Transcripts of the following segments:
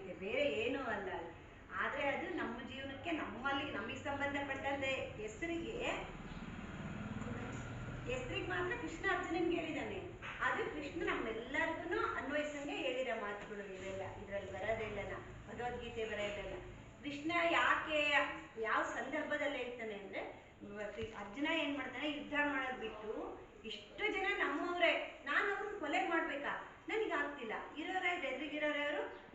ಇದೆ. ಬೇರೆ ಏನೂ ಅಲ್ಲ ಆದರೆ ಅದು ನಮ್ಮ ಜೀವನಕ್ಕೆ ನಮ್ಮಲ್ಲಿ ನಮಗೆ ಸಂಬಂಧಪಟ್ಟಂತೆ ಹೆಸರಿಗೆ ಹೆಸರಿಗೆ ಮಾತ್ರ ಕೃಷ್ಣ ಅರ್ಜುನನ್ಗೆ ಹೇಳಿದಾನೆ ಅದು ಕೃಷ್ಣ ನಮ್ಮೆಲ್ಲರಿಗೂ ಅನ್ವಯಿಸಂಗೆ ಹೇಳಿರೋ ಮಾತುಗಳು ಇದೆಲ್ಲ ಇದ್ರಲ್ಲಿ ಬರೋದಿಲ್ಲನ ಭಗವದ್ಗೀತೆ ಬರೋದಿಲ್ಲ ಕೃಷ್ಣ ಯಾಕೆ ಯಾವ ಸಂದರ್ಭದಲ್ಲಿ ಹೇಳ್ತಾನೆ ಅಂದ್ರೆ, ಅರ್ಜುನ ಏನ್ ಮಾಡ್ತಾನೆ, ಯುದ್ಧ ಮಾಡೋದ್ ಬಿಟ್ಟು ಇಷ್ಟು ಜನ ನಮ್ಮವರೇ. ನಾನು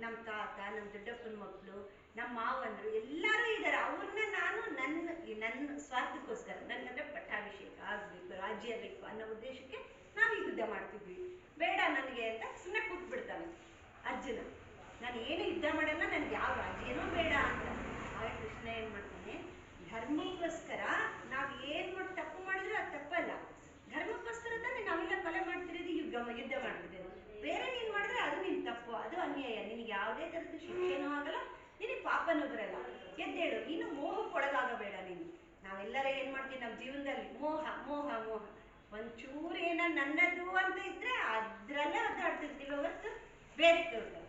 ನಮ್ಮ ತಾತ ನಮ್ಮ ದೊಡ್ಡಪ್ಪನ ಮಕ್ಕಳು ನಮ್ಮ ಮಾವಂದರು ಎಲ್ಲರೂ ಇದ್ದಾರೆ ಅವ್ರನ್ನ ನಾನು ನನ್ನ ನನ್ನ ಸ್ವಾರ್ಥಕ್ಕೋಸ್ಕರ ನನ್ನಂದ್ರೆ ಪಟ್ಟಾಭಿಷೇಕ ಆಗಬೇಕು, ರಾಜ್ಯ ಬೇಕು ಅನ್ನೋ ಉದ್ದೇಶಕ್ಕೆ ನಾವು ಯುದ್ಧ ಮಾಡ್ತಿದ್ವಿ. ಬೇಡ ನನಗೆ ಅಂತ ಸುಮ್ಮನೆ ಕೂತ್ಬಿಡ್ತಾನೆ ಅರ್ಜುನ. ನಾನು ಏನು ಯುದ್ಧ ಮಾಡಲ್ಲ, ನನಗೆ ಯಾವ ರಾಜ್ಯನೂ ಬೇಡ ಅಂತ. ಆಗ ಕೃಷ್ಣ ಏನು ಮಾಡ್ತಾನೆ, ಧರ್ಮಕ್ಕೋಸ್ಕರ ನಾವು ಏನು ಮಾಡಿ ತಪ್ಪು ಮಾಡಿದ್ರು ಅದು ತಪ್ಪಲ್ಲ. ಧರ್ಮಕ್ಕೋಸ್ಕರ ತಾನೇ ನಾವೆಲ್ಲ ಕೊಲೆ ಮಾಡ್ತಿರೋದು ಯುದ್ಧ ಯುದ್ಧ ಮಾಡ್ತಿದ್ದೇವೆ ಬೇರೆ ನೀನು ಮಾಡಿದ್ರೆ ಅದು ನಿನ್ ತಪ್ಪು ಅದು ಅನ್ಯಾಯ ನಿನಗೆ ಯಾವುದೇ ಥರದ ಶಿಕ್ಷೆನೂ ಆಗಲ್ಲ ನಿನಗೆ ಪಾಪನೂ ಬರಲ್ಲ ಎದ್ದೇಳು ನೀನು ಮೋಹಕ್ಕೊಳಗಾಗಬೇಡ ನೀನು. ನಾವೆಲ್ಲರೂ ಏನು ಮಾಡ್ತೀವಿ ನಮ್ಮ ಜೀವನದಲ್ಲಿ ಮೋಹ ಮೋಹ ಮೋಹ. ಒಂಚೂರು ಏನ ನನ್ನದು ಅಂತ ಇದ್ರೆ ಅದ್ರಲ್ಲೇ ಒದ್ದಾಡ್ತಿರ್ತೀವಿ ಹೊರತು ಬೇರೆ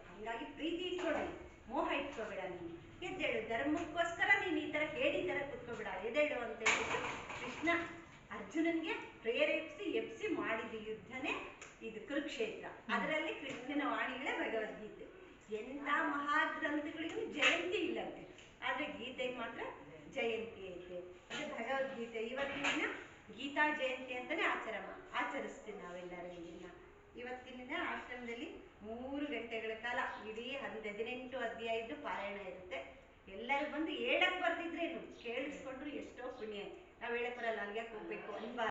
ಹಂಗಾಗಿ ಪ್ರೀತಿ ಇಟ್ಕೊಳ್ಳಿ ಮೋಹ ಇಟ್ಕೋಬೇಡ ನೀನು. ಎದ್ದೇಳು ಧರ್ಮಕ್ಕೋಸ್ಕರ ನೀನು ಈ ತರ ಹೇಳಿ ತರ ಕುತ್ಕೋಬೇಡ. ಎದ್ದೇಳು ಅಂತ ಹೇಳಿ ಕೃಷ್ಣ ಅರ್ಜುನನ್ಗೆ ಪ್ರೇರೇಪಿಸಿ ಎಪ್ಸಿ ಮಾಡಿದ ಯುದ್ಧನೇ ಇದು ಕುರುಕ್ಷೇತ್ರ. ಅದರಲ್ಲಿ ಕೃಷ್ಣನ ವಾಣಿಗಳೇ ಭಗವದ್ಗೀತೆ. ಎಂಥ ಮಹಾಗ್ರಂಥಗಳಿಗೂ ಜಯಂತಿ ಇಲ್ಲಂತೆ ಆದ್ರೆ ಗೀತೆಗೆ ಮಾತ್ರ ಜಯಂತಿ ಐತೆ. ಅಂದ್ರೆ ಭಗವದ್ಗೀತೆ, ಇವತ್ತಿನ ದಿನ ಗೀತಾ ಜಯಂತಿ ಅಂತಾನೆ ಆಚರ ಆಚರಿಸ್ತೀವಿ ನಾವೆಲ್ಲರೂ ಇದನ್ನ ಇವತ್ತಿನ ದಿನ ಆಶ್ರಮದಲ್ಲಿ ಮೂರು ಗಂಟೆಗಳ ಕಾಲ, ಇಡೀ ಹದ್ ಹದಿನೆಂಟು ಅಧ್ಯಾಯದ್ದು ಪಾರಾಯಣ ಇರುತ್ತೆ. ಎಲ್ಲರೂ ಬಂದು ಹೇಳಕ್ ಬರ್ದಿದ್ರೇನು? ಕೇಳಿಸ್ಕೊಂಡ್ರು ಎಷ್ಟೋ ಪುಣ್ಯ. ನಾವು ಹೇಳಕ್ ಬರಲ್ಲ, ಅಲ್ಲಿಗೆ ಹೋಗ್ಬೇಕು ಅನ್ಬಾರ್ದು